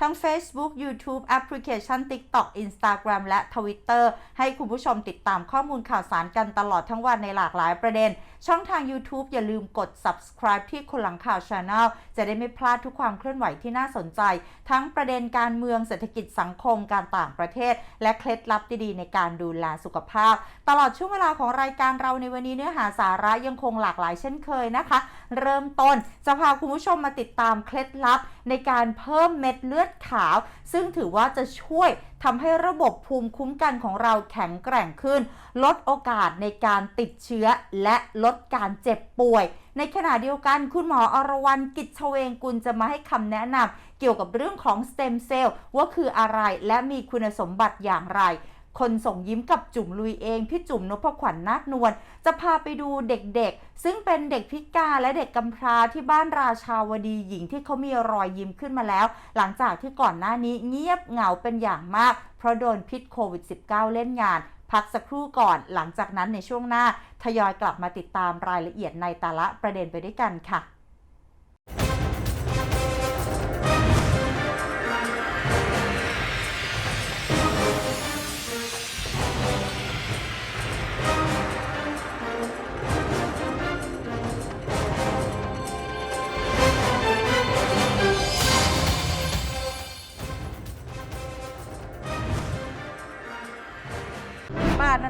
ทั้ง Facebook YouTube แอปพลิเคชัน TikTok Instagram และ Twitter ให้คุณผู้ชมติดตามข้อมูลข่าวสารกันตลอดทั้งวันในหลากหลายประเด็น ช่องทาง YouTube อย่าลืมกด subscribe ที่คนหลังข่าว Channel จะได้ไม่พลาดทุกความเคลื่อนไหวที่น่าสนใจ ทั้งประเด็นการเมืองเศรษฐกิจสังคมการต่างประเทศ และเคล็ดลับดีๆในการดูแลสุขภาพ ตลอดช่วงเวลาของรายการเราในวันนี้เนื้อหาสาระยังคงหลากหลายเช่นเคยนะคะ เริ่มต้นจะพาคุณผู้ชมมาติดตามเคล็ดลับ ในการเพิ่มเม็ดเลือดขาว ซึ่งถือว่าจะช่วยทำให้ระบบภูมิคุ้มกันของเราแข็งแกร่งขึ้น ลดโอกาสในการติดเชื้อและลดการเจ็บป่วย ในขณะเดียวกันคุณหมออรวรรณกิจเฉวงกุลจะมาให้คำแนะนำเกี่ยวกับเรื่องของสเต็มเซลล์ว่าคืออะไรและมีคุณสมบัติอย่างไร คนส่งยิ้มกับจุ๋มลุยเอง พี่จุ๋มนพขวัญนาคนวลจะพาไปดูเด็กๆ ซึ่งเป็นเด็กพิการและเด็กกำพร้าที่บ้านราชาวดีหญิงที่เขามีรอยยิ้มขึ้นมาแล้ว หลังจากที่ก่อนหน้านี้เงียบเหงาเป็นอย่างมาก เพราะโดนพิษโควิด -19 เล่นงานพักสักครู่ก่อน หลังจากนั้นในช่วงหน้า ทยอยกลับมาติดตามรายละเอียดในแต่ละประเด็นไปด้วยกันค่ะ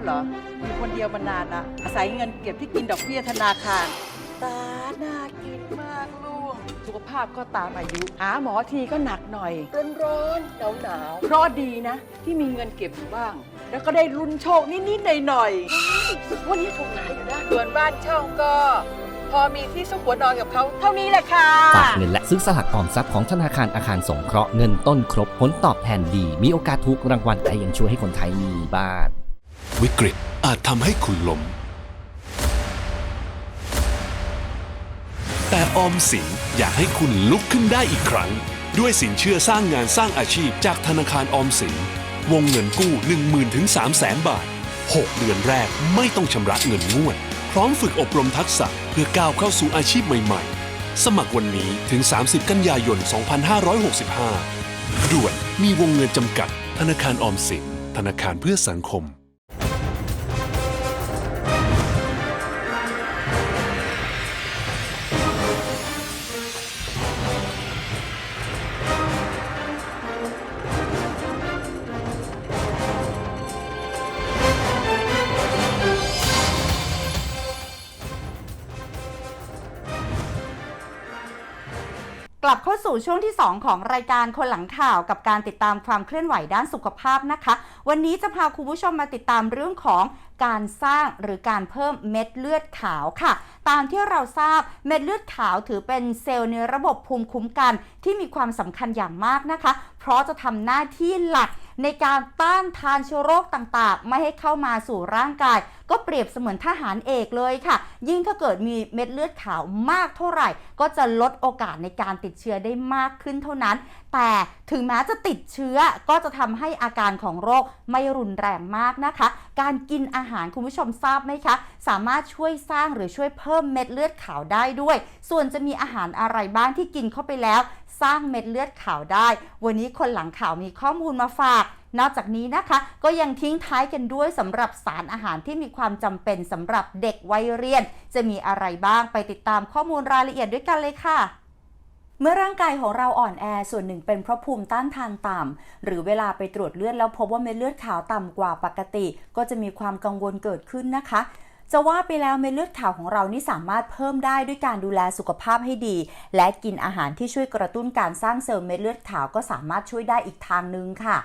เหรอ อยู่คนเดียวมานานละอาศัยเงินเก็บที่กินดอกเบี้ยธนาคาร ตาน่ากินมากลูก สุขภาพก็ตามอายุ หาหมอทีก็หนักหน่อย ร้อนร้อนหนาวหนาวๆเพราะดีนะ ที่มีเงินเก็บอยู่บ้าง แล้วก็ได้ลุ้นโชคนิดๆหน่อยๆวันนี้ถูกหลายอยู่นะส่วนบ้านเช่าก็ พอมีที่ซุกหัวนอนกับเขาเท่านี้แหละค่ะ ฝากเงินและซื้อสลากออมทรัพย์ของธนาคารอาคารสงเคราะห์เงินต้นครบผลตอบแทนดี มีโอกาสถูกรางวัลและยังช่วยให้คนไทยมีบ้าน วิกฤตอาจทำให้คุณล้ม แต่ออมสินอยากให้คุณลุกขึ้นได้อีกครั้ง ด้วยสินเชื่อสร้างงานสร้างอาชีพจากธนาคารออมสิน วงเงินกู้ 1 0,000ถึง3 0 0แสนบาท 6 เดือนแรกไม่ต้องชำระเงินงวด พร้อมฝึกอบรมทักษะเพื่อก้าวเข้าสู่อาชีพใหม่ๆ สมัครวันนี้ถึง 30 กันยายน 2565 ด่วนมีวงเงินจำกัด ธนาคารออมสิน ธนาคารเพื่อสังคม กลับเข้าสู่ช่วงที่ 2 ของรายการคนหลังข่าวกับการติดตามความเคลื่อนไหวด้านสุขภาพนะคะ วันนี้จะพาคุณผู้ชมมาติดตามเรื่องของการสร้างหรือการเพิ่มเม็ดเลือดขาวค่ะ ตามที่เราทราบเม็ดเลือดขาวถือเป็นเซลล์ในระบบภูมิคุ้มกันที่มีความสำคัญอย่างมากนะคะ เพราะจะทำหน้าที่หลัก ในการต้านทานเชื้อโรคต่างๆ ไม่ให้เข้ามาสู่ร่างกาย ก็เปรียบเสมือนทหารเอกเลยค่ะ ยิ่งถ้าเกิดมีเม็ดเลือดขาวมากเท่าไหร่ ก็จะลดโอกาสในการติดเชื้อได้มากขึ้นเท่านั้น แต่ถึงแม้จะติดเชื้อก็จะทำให้อาการของโรคไม่รุนแรงมากนะคะ การกินอาหารคุณผู้ชมทราบไหมคะ สามารถช่วยสร้างหรือช่วยเพิ่มเม็ดเลือดขาวได้ด้วย ส่วนจะมีอาหารอะไรบ้างที่กินเข้าไปแล้ว สร้างเม็ดเลือดขาวได้ วันนี้คนหลังข่าวมีข้อมูลมาฝากนอกจากนี้นะคะก็ยังทิ้งท้ายกันด้วยสำหรับสารอาหารที่มีความจำเป็นสำหรับเด็กวัยเรียน จะมีอะไรบ้างไปติดตามข้อมูลรายละเอียดด้วยกันเลยค่ะเมื่อร่างกายของเราอ่อนแอส่วนหนึ่งเป็นเพราะภูมิต้านทานต่ำหรือเวลาไปตรวจเลือดแล้วพบว่าเม็ดเลือดขาวต่ำกว่าปกติ ก็จะมีความกังวลเกิดขึ้นนะคะ จะว่าไปแล้วเม็ดเลือดขาวของเรานี่สามารถเพิ่มได้ด้วยการดูแลสุขภาพให้ดี และกินอาหารที่ช่วยกระตุ้นการสร้างเซลล์เม็ดเลือดขาวก็สามารถช่วยได้อีกทางนึงค่ะ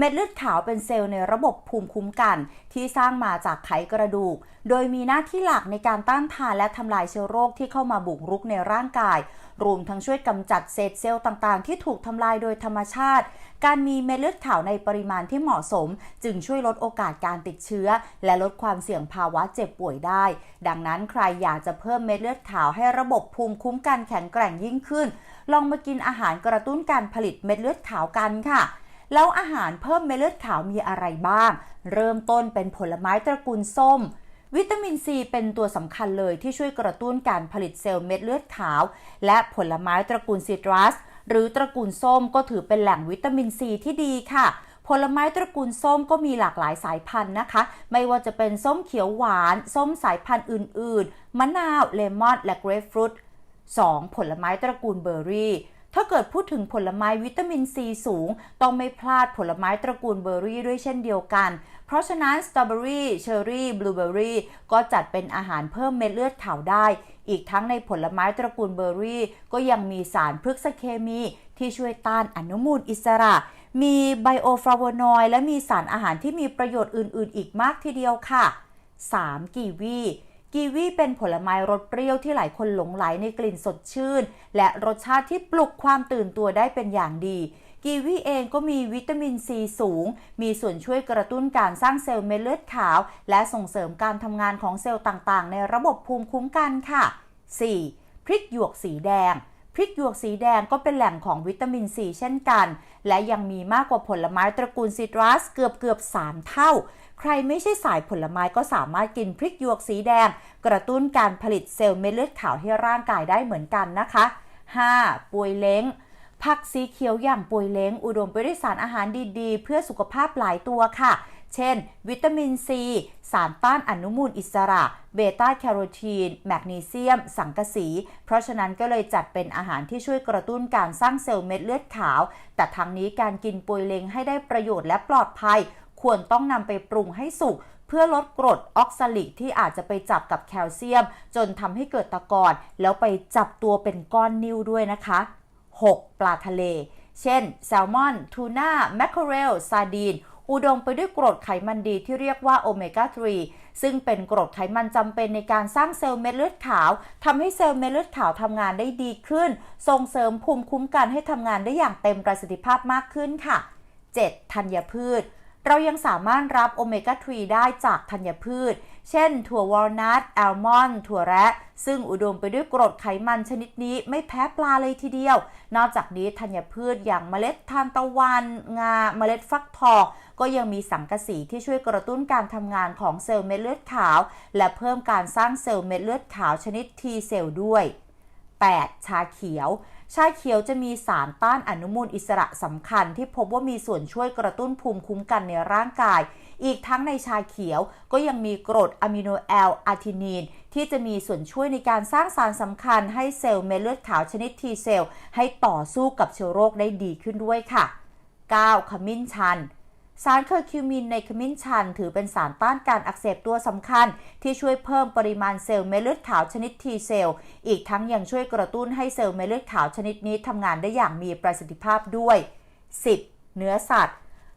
เม็ดเลือดขาวเป็นเซลล์ในระบบภูมิคุ้มกัน ที่สร้างมาจากไขกระดูก โดยมีหน้าที่หลักในการต้านทานและทำลายเชื้อโรคที่เข้ามาบุกรุกในร่างกาย รวมทั้งช่วยกำจัดเศษเซลล์ต่างๆ ที่ถูกทำลายโดยธรรมชาติ การมีเม็ดเลือดขาวในปริมาณที่เหมาะสม จึงช่วยลดโอกาสการติดเชื้อ และลดความเสี่ยงภาวะเจ็บป่วยได้ ดังนั้นใครอยากจะเพิ่มเม็ดเลือดขาวให้ระบบภูมิคุ้มกันแข็งแกร่งยิ่งขึ้น ลองมากินอาหารกระตุ้นการผลิตเม็ดเลือดขาวกันค่ะ แล้วอาหารเพิ่มเม็ดเลือดขาวมีอะไรบ้าง เริ่มต้นเป็นผลไม้ตระกูลส้ม วิตามินซีเป็นตัวสำคัญเลยที่ช่วยกระตุ้นการผลิตเซลล์เม็ดเลือดขาว และผลไม้ตระกูลซิตรัส หรือตระกูลส้มก็ถือเป็นแหล่งวิตามินซีที่ดีค่ะผลไม้ตระกูลส้มก็มีหลากหลายสายพันธุ์นะคะ ไม่ว่าจะเป็นส้มเขียวหวาน ส้มสายพันธุ์อื่น ๆ มะนาว เลมอน และเกรปฟรุต 2. ผลไม้ตระกูลเบอร์รี่ ถ้าเกิดพูดถึงผลไม้วิตามินซีสูง ต้องไม่พลาดผลไม้ตระกูลเบอร์รี่ด้วยเช่นเดียวกัน เพราะฉะนั้นสตรอเบอรี่เชอร์รี่บลูเบอร์รี่ก็จัดเป็นอาหารเพิ่มเม็ดเลือดขาวได้ อีกทั้งในผลไม้ตระกูลเบอร์รี่ ก็ยังมีสารพฤกษเคมีที่ช่วยต้านอนุมูลอิสระ มีไบโอฟลาโวนอยด์และมีสารอาหารที่มีประโยชน์อื่น ๆ อีกมากทีเดียวค่ะ 3. กีวี กีวีเป็นผลไม้รสเปรี้ยวที่หลายคนหลงไหลในกลิ่นสดชื่น และรสชาติที่ปลุกความตื่นตัวได้เป็นอย่างดีกีวีเองก็มีวิตามินซีสูง มีส่วนช่วยกระตุ้นการสร้างเซลล์เม็ดเลือดขาว และส่งเสริมการทำงานของเซลล์ต่างๆ ในระบบภูมิคุ้มกันค่ะ 4. พริกหยวกสีแดง ริกหยวกสีแดงก็เป็นแหล่งของวิตามินซีเช่นกัน และยังมีมากกว่าผลไม้ตระกูลซิตรัสเกือบเกือบๆ3เท่า ใครไม่ใช่สายผลไม้ก็สามารถกินพริกหยวกสีแดง กระตุ้นการผลิตเซลล์เม็ดเลือดขาวให้ร่างกายได้เหมือนกันนะคะ 5. ปวยเล้งผักสีเขียวอย่างปวยเล้ง อุดมไปด้วยสารอาหารดีๆ เพื่อสุขภาพหลายตัวค่ะ เช่น วิตามินซี สารต้านอนุมูลอิสระ เบต้าแคโรทีน แมกนีเซียม สังกะสี เพราะฉะนั้นก็เลยจัดเป็นอาหารที่ช่วยกระตุ้นการสร้างเซลล์เม็ดเลือดขาว แต่ทั้งนี้การกินปวยเลงให้ได้ประโยชน์และปลอดภัย ควรต้องนำไปปรุงให้สุกเพื่อลดกรดออกซาลิกที่อาจจะไปจับกับแคลเซียม จนทำให้เกิดตะกอนแล้วไปจับตัวเป็นก้อนนิ่วด้วยนะคะ 6. ปลาทะเล เช่น แซลมอน ทูน่า แมคเคอเรล ซาดีน อุดมไปด้วยกรดไขมันดีที่เรียกว่าโอเมก้า 3 ซึ่งเป็นกรดไขมันจำเป็นในการสร้างเซลล์เม็ดเลือดขาวทำให้เซลล์เม็ดเลือดขาวทำงานได้ดีขึ้น ส่งเสริมภูมิคุ้มกันให้ทำงานได้อย่างเต็มประสิทธิภาพมากขึ้นค่ะ 7. ธัญพืช เรายังสามารถรับโอเมก้า 3 ได้จากธัญพืช เช่น ถั่ววอลนัทแอลมอนด์ถั่วแระซึ่งอุดมไปด้วยกรดไขมันชนิดนี้ไม่แพ้ปลาเลยทีเดียว นอกจากนี้ธัญพืชอย่างเมล็ดทานตะวัน งาเมล็ดฟักทองก็ยังมีสังกะสีที่ช่วยกระตุ้นการทำงานของเซลล์เม็ดเลือดขาว และเพิ่มการสร้างเซลล์เม็ดเลือดขาวชนิด T เซลล์ด้วย 8. ชาเขียว ชาเขียวจะมีสารต้านอนุมูลอิสระสำคัญที่พบว่ามีส่วนช่วยกระตุ้นภูมิคุ้มกันในร่างกาย อีกทั้งในชาเขียวก็ยังมีกรดอะมิโนแอลอาร์ทินีน ที่จะมีส่วนช่วยในการสร้างสารสำคัญให้เซลล์เม็ดเลือดขาวชนิดทีเซลล์ให้ต่อสู้กับเชื้อโรคได้ดีขึ้นด้วยค่ะ 9. ขมิ้นชัน สารเคอร์คิวมินในขมิ้นชัน ถือเป็นสารต้านการอักเสบตัวสำคัญ ที่ช่วยเพิ่มปริมาณเซลล์เม็ดเลือดขาวชนิด T เซลล์อีกทั้งยังช่วยกระตุ้นให้เซลล์เม็ดเลือดขาวชนิดนี้ทำงานได้อย่างมีประสิทธิภาพด้วย 10. เนื้อสัตว์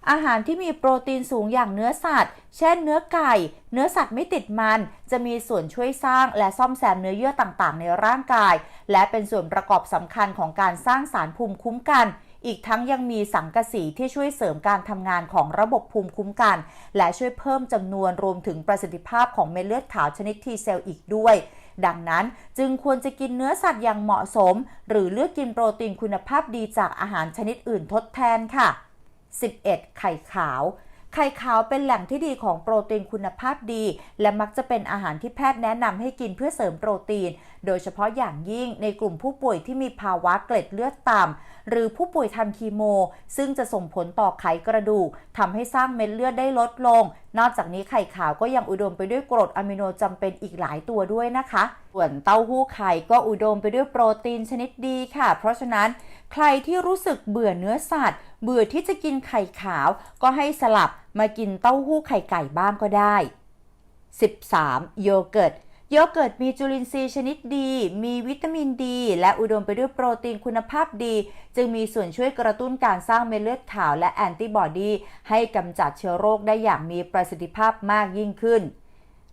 อาหารที่มีโปรตีนสูงอย่างเนื้อสัตว์ เช่นเนื้อไก่ เนื้อสัตว์ไม่ติดมัน จะมีส่วนช่วยสร้างและซ่อมแซมเนื้อเยื่อต่างๆ ในร่างกาย และเป็นส่วนประกอบสำคัญของการสร้างสารภูมิคุ้มกัน อีกทั้งยังมีสังกะสีที่ช่วยเสริมการทำงานของระบบภูมิคุ้มกัน และช่วยเพิ่มจำนวนรวมถึงประสิทธิภาพของเม็ดเลือดขาวชนิด T เซลล์อีกด้วย ดังนั้นจึงควรจะกินเนื้อสัตว์อย่างเหมาะสม หรือเลือกกินโปรตีนคุณภาพดีจากอาหารชนิดอื่นทดแทนค่ะ 11. ไข่ขาวไข่ขาวเป็นแหล่งที่ดีของโปรตีนคุณภาพดี และมักจะเป็นอาหารที่แพทย์แนะนำให้กินเพื่อเสริมโปรตีน โดยเฉพาะอย่างยิ่งในกลุ่มผู้ป่วยที่มีภาวะเกล็ดเลือดต่ำหรือผู้ป่วยทำคีโม ซึ่งจะส่งผลต่อไขกระดูกทำให้สร้างเม็ดเลือดได้ลดลง นอกจากนี้ไข่ขาวก็ยังอุดมไปด้วยกรดอะมิโนจำเป็นอีกหลายตัวด้วยนะคะ ส่วนเต้าหู้ไข่ก็อุดมไปด้วยโปรตีนชนิดดีค่ะ เพราะฉะนั้นใครที่รู้สึกเบื่อเนื้อสัตว์ เบื่อที่จะกินไข่ขาว ก็ให้สลับมากินเต้าหู้ไข่ไก่บ้างก็ได้ 13. โยเกิร์ต โยเกิร์ตมีจุลินทรีย์ชนิดดี มีวิตามินดี และอุดมไปด้วยโปรตีนคุณภาพดี จึงมีส่วนช่วยกระตุ้นการสร้างเม็ดเลือดขาวและแอนติบอดีให้กำจัดเชื้อโรคได้อย่างมีประสิทธิภาพมากยิ่งขึ้น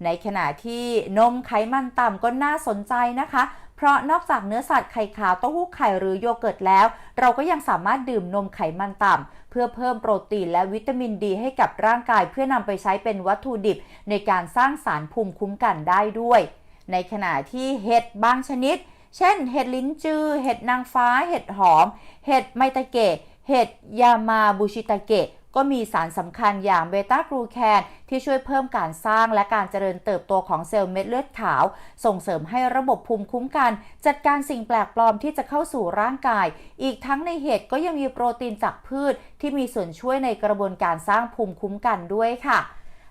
ในขณะที่นมไขมันต่ำก็น่าสนใจนะคะ เพราะนอกจากเนื้อสัตว์ไข่ขาวเต้าหู้ไข่หรือโยเกิร์ตแล้ว เราก็ยังสามารถดื่มนมไขมันต่ำเพื่อเพิ่มโปรตีนและวิตามินดีให้กับร่างกายเพื่อนำไปใช้เป็นวัตถุดิบ ในการสร้างสารภูมิคุ้มกันได้ด้วย ในขณะที่เห็ดบางชนิด เช่น เห็ดลิ้นจือ เห็ดนางฟ้า เห็ดหอม เห็ดไมตาเกะเห็ดยามาบูชิตาเกะ ก็มีสารสำคัญอย่างเบต้ากลูแคนที่ช่วยเพิ่มการสร้างและการเจริญเติบโตของเซลล์เม็ดเลือดขาว ส่งเสริมให้ระบบภูมิคุ้มกัน จัดการสิ่งแปลกปลอมที่จะเข้าสู่ร่างกาย อีกทั้งในเห็ดก็ยังมีโปรตีนจากพืช ที่มีส่วนช่วยในกระบวนการสร้างภูมิคุ้มกันด้วยค่ะ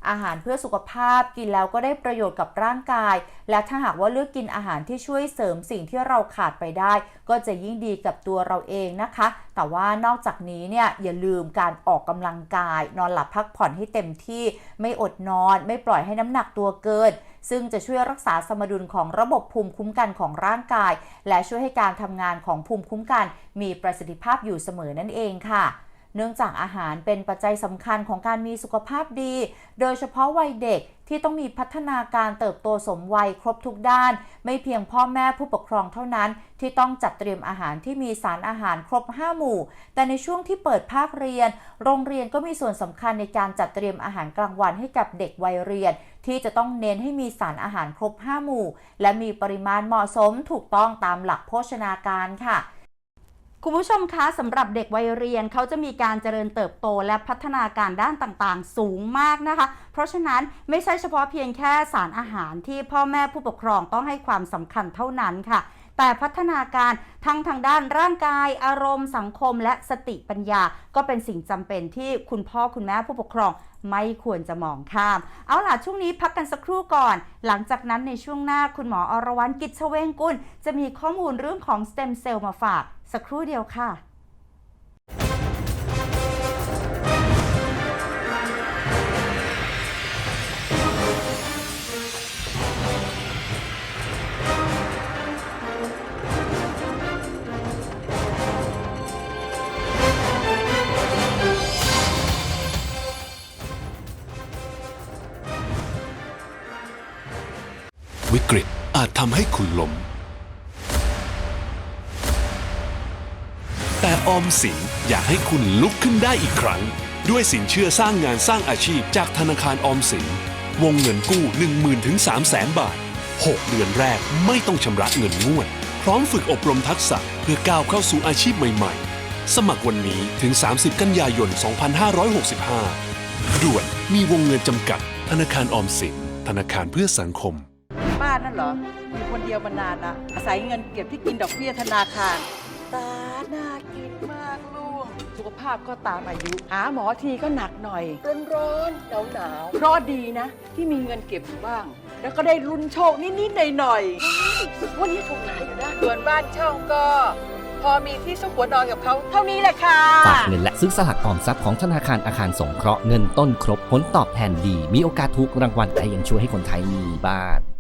อาหารเพื่อสุขภาพกินแล้วก็ได้ประโยชน์กับร่างกาย และถ้าหากว่าเลือกกินอาหารที่ช่วยเสริมสิ่งที่เราขาดไปได้ ก็จะยิ่งดีกับตัวเราเองนะคะ แต่ว่านอกจากนี้เนี่ยอย่าลืมการออกกำลังกาย นอนหลับพักผ่อนให้เต็มที่ ไม่อดนอน ไม่ปล่อยให้น้ำหนักตัวเกินซึ่งจะช่วยรักษาสมดุลของระบบภูมิคุ้มกันของร่างกาย และช่วยให้การทำงานของภูมิคุ้มกัน มีประสิทธิภาพอยู่เสมอนั่นเองค่ะ เนื่องจากอาหารเป็นปัจจัยสำคัญของการมีสุขภาพดี โดยเฉพาะวัยเด็กที่ต้องมีพัฒนาการเติบโตสมวัยครบทุกด้าน ไม่เพียงพ่อแม่ผู้ปกครองเท่านั้น ที่ต้องจัดเตรียมอาหารที่มีสารอาหารครบ 5 หมู่ แต่ในช่วงที่เปิดภาคเรียน โรงเรียนก็มีส่วนสำคัญในการจัดเตรียมอาหารกลางวันให้กับเด็กวัยเรียน ที่จะต้องเน้นให้มีสารอาหารครบ 5 หมู่ และมีปริมาณเหมาะสมถูกต้องตามหลักโภชนาการค่ะ คุณผู้ชมคะสำหรับเด็กวัยเรียนเขาจะมีการเจริญเติบโตและพัฒนาการด้านต่างๆ สูงมากนะคะ เพราะฉะนั้นไม่ใช่เฉพาะเพียงแค่สารอาหารที่พ่อแม่ผู้ปกครองต้องให้ความสำคัญเท่านั้นค่ะแต่พัฒนาการทั้งทางด้านร่างกาย อารมณ์ สังคม และสติปัญญา ก็เป็นสิ่งจำเป็นที่คุณพ่อคุณแม่ผู้ปกครอง ไม่ควรจะมองข้าม เอาล่ะช่วงนี้พักกันสักครู่ก่อน หลังจากนั้นในช่วงหน้าคุณหมออรวรรณกิจเชเวงกุลจะมีข้อมูลเรื่องของสเต็มเซลล์มาฝากสักครู่เดียวค่ะ กฤตอาจทำให้คุณล้ม แต่ออมสินอยากให้คุณลุกขึ้นได้อีกครั้ง ด้วยสินเชื่อสร้างงานสร้างอาชีพจากธนาคารออมสิน วงเงินกู้ 10,000ถึง300,000 บาท 6 เดือนแรกไม่ต้องชำระเงินงวด พร้อมฝึกอบรมทักษะเพื่อก้าวเข้าสู่อาชีพใหม่ ๆ สมัครวันนี้ถึง 30 กันยายน 2565 ด่วนมีวงเงินจำกัด ธนาคารออมสินธนาคารเพื่อสังคม เหรออยู่คนเดียวมานานละอาศัยเงินเก็บที่กินดอกเบี้ยธนาคาร ตาน่ากินมากลูก สุขภาพก็ตามอายุหาหมอทีก็หนักหน่อย ร้อนร้อนหนาวหนาวๆเพราะดีนะ ที่มีเงินเก็บอยู่บ้าง แล้วก็ได้ลุ้นโชคนิดๆหน่อยๆวันนี้ถูกหลายอยู่นะส่วนบ้านเช่าก็ พอมีที่ซุกหัวนอนกับเขาเท่านี้แหละค่ะ ฝากเงินและซื้อสลากออมทรัพย์ของธนาคารอาคารสงเคราะห์เงินต้นครบผลตอบแทนดี มีโอกาสถูกรางวัลแต่ยังช่วยให้คนไทยมีบ้าน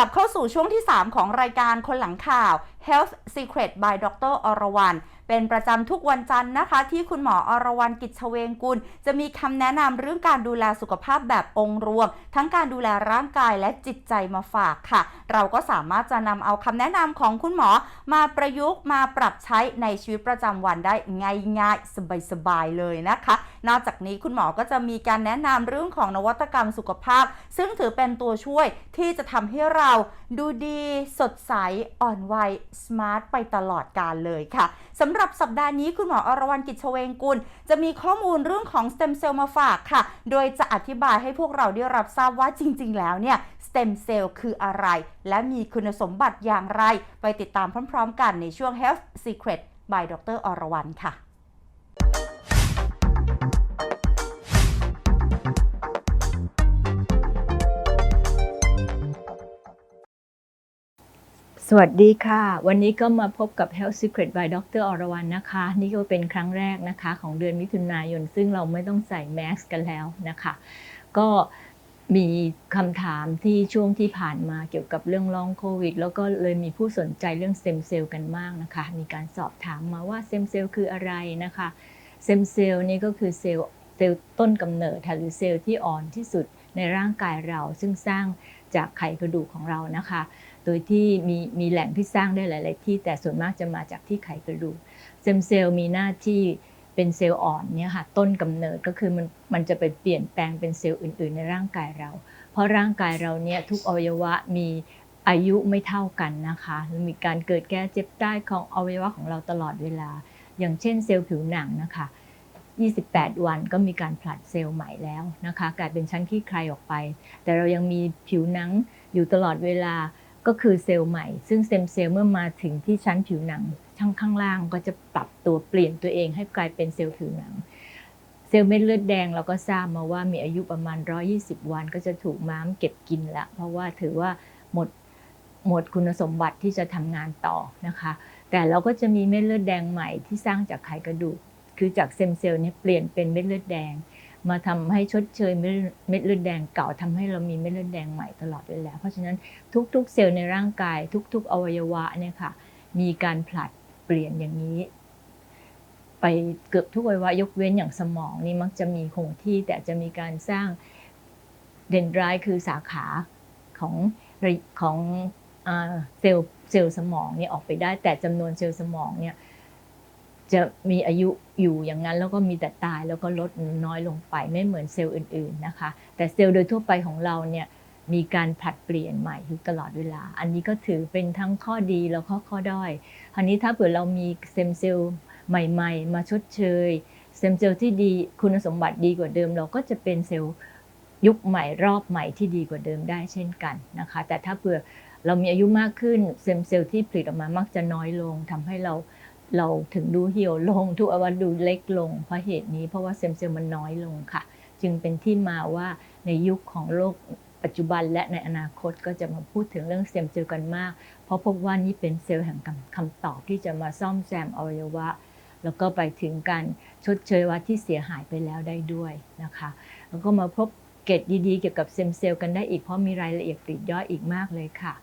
ลับเข้าสู่ช่วงที่ 3 ของรายการคนหลังข่าว Health Secret by Dr. อรวรรณ เป็นประจำทุกวันจันทร์นะคะ ที่คุณหมออรวรรณกิจเชเวงกุล จะมีคำแนะนำเรื่องการดูแลสุขภาพแบบองค์รวม ทั้งการดูแลร่างกายและจิตใจมาฝากค่ะ เราก็สามารถจะนำเอาคำแนะนำของคุณหมอมาประยุกต์มาปรับใช้ในชีวิตประจำวันได้ง่ายๆสบายๆเลยนะคะ นอกจากนี้คุณหมอก็จะมีการแนะนำเรื่องของนวัตกรรมสุขภาพ ซึ่งถือเป็นตัวช่วยที่จะทำให้เราดูดีสดใสอ่อนวัยสมาร์ทไปตลอดกาลเลยค่ะ สำหรับสัปดาห์นี้คุณหมออรวรรณกิจเชเวงกุล จะมีข้อมูลเรื่องของสเต็มเซลล์มาฝากค่ะ โดยจะอธิบายให้พวกเราได้รับทราบว่าจริง ๆ แล้วเนี่ยสเต็มเซลล์คืออะไร และมีคุณสมบัติอย่างไร ไปติดตามพร้อม ๆ กันในช่วง Health Secret by ดรอรวรรณค่ะ สวัสดีค่ะ วันนี้ก็มาพบกับ Health Secret by Dr. อรวรรณนะคะ นี่ก็เป็นครั้งแรกนะคะของเดือนมิถุนายน ซึ่งเราไม่ต้องใส่แมสกันแล้วนะคะ ก็มีคำถามที่ช่วงที่ผ่านมาเกี่ยวกับเรื่องลองโควิด แล้วก็เลยมีผู้สนใจเรื่องเต็มเซลล์กันมากนะคะ มีการสอบถามมาว่าเต็มเซลล์คืออะไรนะคะเต็มเซลล์นี่ก็คือเซลล์เซลล์ต้นกำเนิดหรือเซลล์ที่อ่อนที่สุดในร่างกายเราซึ่งสร้างจากไขกระดูกของเรานะคะ โดยที่มีมีแหล่งที่สร้างได้หลาย ๆ ที่แต่ส่วนมากจะมาจากที่ไขกระดูกเต็มเซลล์มีหน้าที่เป็นเซลล์อ่อนเนี่ยค่ะต้นกำเนิดก็คือมันมันจะไปเปลี่ยนแปลงเป็นเซลล์อื่น ๆ ในร่างกายเรา เพราะร่างกายเราเนี่ยทุกอวัยวะมีอายุไม่เท่ากันนะคะมีการเกิดแก่เจ็บตายของอวัยวะของเราตลอดเวลา อย่างเช่นเซลล์ผิวหนังนะคะ 28 วันก็มีการผลัดเซลล์ใหม่แล้วนะคะ กลายเป็นชั้นขี้ใครออกไป แต่เรายังมีผิวหนังอยู่ตลอดเวลา ก็คือเซลล์ใหม่ ซึ่งเซมเซลล์เมื่อมาถึงที่ชั้นผิวหนังช่างข้างล่างก็จะปรับตัวเปลี่ยนตัวเองให้กลายเป็นเซลล์ผิวหนัง เซลล์เม็ดเลือดแดงเราก็ทราบมาว่ามีอายุประมาณ 120 วัน ก็จะถูกม้ามเก็บกินละเพราะว่าถือว่าหมดหมดคุณสมบัติที่จะทำงานต่อนะคะ แต่เราก็จะมีเม็ดเลือดแดงใหม่ที่สร้างจากไขกระดูก คือจากเซมเซลล์เนี่ยเปลี่ยนเป็นเม็ดเลือดแดง มาทำให้ชดเชยเม็ดเลือดแดงเก่าทำให้เรามีเม็ดเลือดแดงใหม่ตลอดเวลาเพราะฉะนั้นทุกๆ เซลล์ในร่างกาย ทุก ๆ อวัยวะเนี่ยค่ะมีการผลัดเปลี่ยนอย่างนี้ ไปเกือบทุกอวัยวะยกเว้นอย่างสมองนี่มักจะมีคงที่แต่จะมีการสร้างเดนดรคือสาขาของของเซลล์เซลล์สมองเนี่ยออกไปได้แต่จำนวนเซลล์สมองเนี่ย จะมีอายุอยู่อย่างนั้นแล้วก็มีแต่ตายแล้วก็ลดน้อยลงไปไม่เหมือนเซลล์อื่นๆนะคะ แต่เซลล์โดยทั่วไปของเราเนี่ยมีการผลัดเปลี่ยนใหม่อยู่ตลอดเวลา อันนี้ก็ถือเป็นทั้งข้อดีแล้วก็ข้อด้อยคราวนี้ถ้าเผื่อเรามีเซมเซลล์ใหม่ ๆ มาชดเชยเซมเซลล์ที่ดีคุณสมบัติดีกว่าเดิม เราก็จะเป็นเซลล์ยุคใหม่รอบใหม่ที่ดีกว่าเดิมได้เช่นกันนะคะ แต่ถ้าเผื่อเรามีอายุมากขึ้นเซมเซลล์ที่ผลิตออกมามักจะน้อยลงทำให้เรา เราถึงดูเหี่ยวลงทุกอวัยวะดูเล็กลง เพราะเหตุนี้เพราะว่าเซมเซลล์มันน้อยลงค่ะ จึงเป็นที่มาว่าในยุคของโลกปัจจุบันและในอนาคตก็จะมาพูดถึงเรื่องเซมเซลล์กันมาก เพราะพบว่านี่เป็นเซลล์แห่งคำตอบที่จะมาซ่อมแซมอวัยวะ แล้วก็ไปถึงการชดเชยวัที่เสียหายไปแล้วได้ด้วยนะคะ แล้วก็มาพบเกร็ดดีๆ เกี่ยวกับเซมเซลล์กันได้อีกเพราะมีรายละเอียดปลีกย่อยอีกมากเลยค่ะ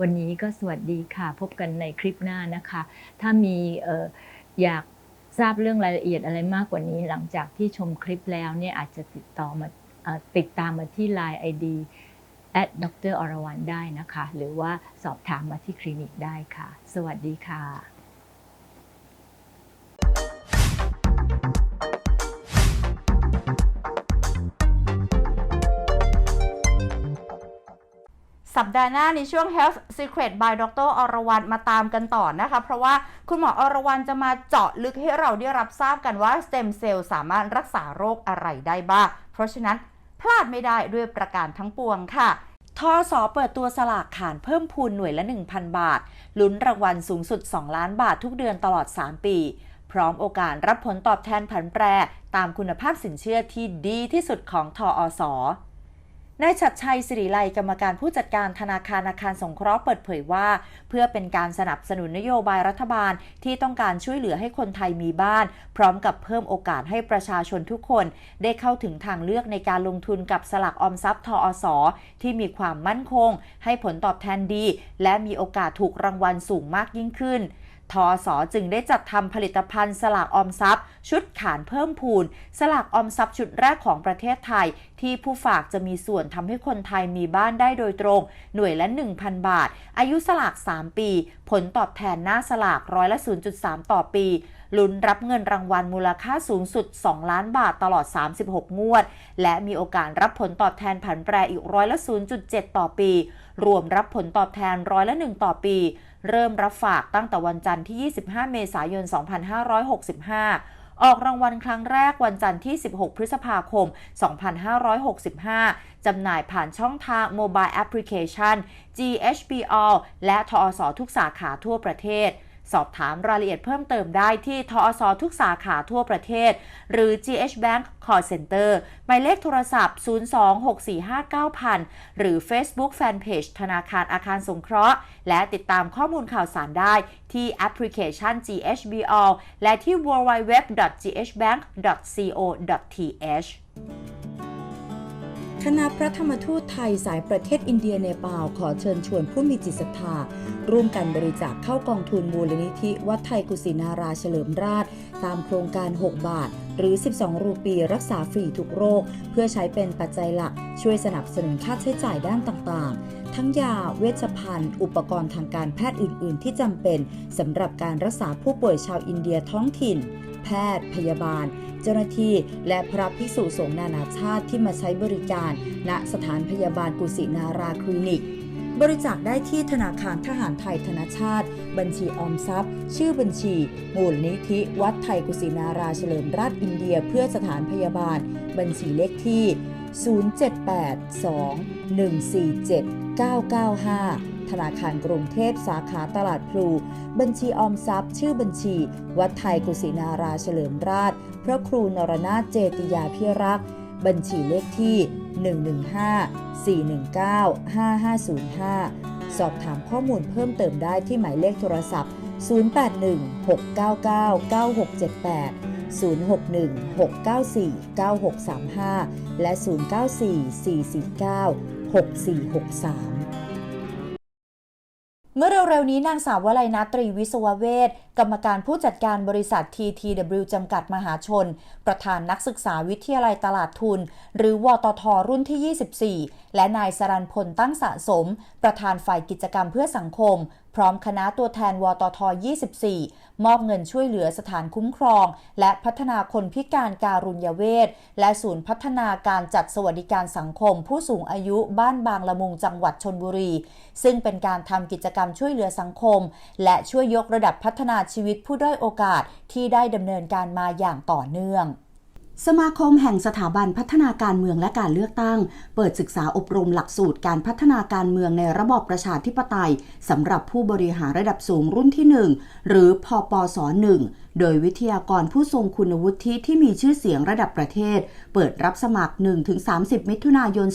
วันนี้ก็สวัสดีค่ะ พบกันในคลิปหน้านะคะ ถ้ามีออยากทราบเรื่องรายละเอียดอะไรมากกว่านี้ หลังจากที่ชมคลิปแล้วเนี่ยอาจจะติดต่อมาอติดตามมาที่ Line ID at dr อรวรรณได้นะคะ หรือว่าสอบถามมาที่คลินิกได้ค่ะ สวัสดีค่ะ สัปดาห์หน้าในช่วง Health Secret by Dr. อรวรรณมาตามกันต่อนะคะ เพราะว่าคุณหมออรวรรณจะมาเจาะลึกให้เราได้รับทราบกันว่าสเต็มเซลล์สามารถรักษาโรคอะไรได้บ้าง เพราะฉะนั้นพลาดไม่ได้ด้วยประการทั้งปวงค่ะทอสอเปิดตัวสลากขานเพิ่มพูนหน่วยละ 1,000 บาท ลุ้นรางวัลสูงสุด 2 ล้านบาททุกเดือนตลอด 3 ปี พร้อมโอกาสรับผลตอบแทนผันแปร ตามคุณภาพสินเชื่อที่ดีที่สุดของทออส นายชัดชัยสิริไลกรรมการผู้จัดการธนาคารอาคารสงเคราะห์เปิดเผยว่า เพื่อเป็นการสนับสนุนนโยบายรัฐบาลที่ต้องการช่วยเหลือให้คนไทยมีบ้าน พร้อมกับเพิ่มโอกาสให้ประชาชนทุกคน ได้เข้าถึงทางเลือกในการลงทุนกับสลักออมทรัพย์ทออสที่มีความมั่นคง ให้ผลตอบแทนดี และมีโอกาสถูกรางวัลสูงมากยิ่งขึ้น ทอสอจึงได้จัดทำผลิตภัณฑ์สลากออมทรัพย์ ชุดขานเพิ่มพูน สลากออมทรัพย์ชุดแรกของประเทศไทย ที่ผู้ฝากจะมีส่วนทำให้คนไทยมีบ้านได้โดยตรง หน่วยละ 1,000 บาท อายุสลาก 3 ปี ผลตอบแทนหน้าสลากร้อยละ 0.3 ต่อปีลุ้นรับเงินรางวัลมูลค่าสูงสุด 2 ล้านบาทตลอด 36 งวด และมีโอกาสรับผลตอบแทนผันแปรอีกร้อยละ 0.7 ต่อปี รวมรับผลตอบแทนร้อยละ 1 ต่อปี เริ่มรับฝากตั้งแต่วันจันทร์ที่ 25 เมษายน 2565 ออกรางวัลครั้งแรกวันจันทร์ที่ 16 พฤษภาคม 2565 จำหน่ายผ่านช่องทางโมบายแอปพลิเคชัน GHBL และทอสทุกสาขาทั่วประเทศ สอบถามรายละเอียดเพิ่มเติมได้ที่ทอสทุกสาขาทั่วประเทศ หรือ GH Bank Call Center หมายเลขโทรศัพท์ 026459000 หรือ Facebook Fanpage ธนาคารอาคารสงเคราะห์ และติดตามข้อมูลข่าวสารได้ที่แอปพลิเคชัน GHBall และที่ www.ghbank.co.th คณะพระธรรมทูตไทยสายประเทศอินเดียเนปาลขอเชิญชวนผู้มีจิตศรัทธา ร่วมกันบริจาคเข้ากองทุนมูลนิธิ วัดไทยกุสินาราเฉลิมราช ตามโครงการ 6 บาท หรือ 12 รูปีรักษาฟรีทุกโรค เพื่อใช้เป็นปัจจัยหลักช่วยสนับสนุนค่าใช้จ่ายด้านต่างๆ ทั้งยาเวชภัณฑ์ อุปกรณ์ทางการแพทย์อื่น ๆ ที่จำเป็นสำหรับการรักษาผู้ป่วยชาวอินเดียท้องถิ่น แพทย์ พยาบาล เจ้าหน้าที่ และพระภิกษุสงฆ์นานาชาติที่มาใช้บริการ ณสถานพยาบาลกุสินาราคลินิก บริจาคได้ที่ธนาคารทหารไทยธนชาติ บัญชีออมทรัพย์ ชื่อบัญชี มูลนิธิ วัดไทยกุสินาราเฉลิมราชอินเดีย เพื่อสถานพยาบาล บัญชีเลขที่ 0782-147-995 ธนาคารกรุงเทพสาขาตลาดพลู บัญชีออมทรัพย์ ชื่อบัญชี วัดไทยกุสินาราเฉลิมราช พระครูนรนาถเจติยาพิรักษ์บัญชีเลขที่ 115 419 5505 สอบถามข้อมูลเพิ่มเติมได้ที่หมายเลขโทรศัพท์ 081 699 9678 061 694 9635 และ 094 449 6463 เมื่อเร็วๆนี้นางสาววลัยนาตรีวิศวเวศกรรมการผู้จัดการบริษัท TTW จำกัดมหาชน ประธานนักศึกษาวิทยาลัยตลาดทุน หรือวตทรุ่นที่ 24 และนายสรันพลตั้งสะสม ประธานฝ่ายกิจกรรมเพื่อสังคม พร้อมคณะตัวแทนวตท 24 มอบเงินช่วยเหลือสถานคุ้มครอง และพัฒนาคนพิการการุญยเวทและศูนย์พัฒนาการจัดสวัสดิการสังคม ผู้สูงอายุบ้านบางละมุงจังหวัดชนบุรี ซึ่งเป็นการทำกิจกรรมช่วยเหลือสังคม และช่วยยกระดับพัฒนาชีวิตผู้ด้อยโอกาสที่ได้ดำเนินการมาอย่างต่อเนื่อง สมาคมแห่งสถาบันพัฒนาการเมืองและการเลือกตั้ง เปิดศึกษาอบรมหลักสูตรการพัฒนาการเมืองในระบอบประชาธิปไตยสำหรับผู้บริหารระดับสูงรุ่นที่ 1 หรือพปส1โดยวิทยากรผู้ทรงคุณวุฒิที่มีชื่อเสียงระดับประเทศ เปิดรับสมัคร 1-30 มิถุนายน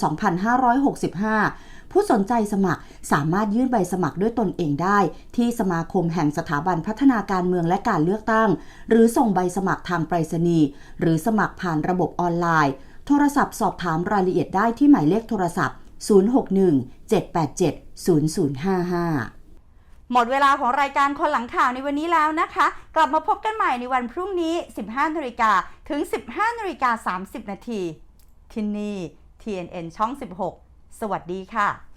2565 ผู้สนใจสมัครสามารถยื่นใบสมัครด้วยตนเองได้ ที่สมาคมแห่งสถาบันพัฒนาการเมืองและการเลือกตั้ง หรือส่งใบสมัครทางไปรษณีย์หรือสมัครผ่านระบบออนไลน์ โทรศัพท์สอบถามรายละเอียดได้ที่หมายเลขโทรศัพท์ 061 787 0055หมดเวลาของรายการคนหลังข่าวในวันนี้แล้วนะคะ กลับมาพบกันใหม่ในวันพรุ่งนี้ 15นาฬิกาถึง 15นาฬิกา30 นาทีที่นี่ TNN ช่อง 16 สวัสดีค่ะ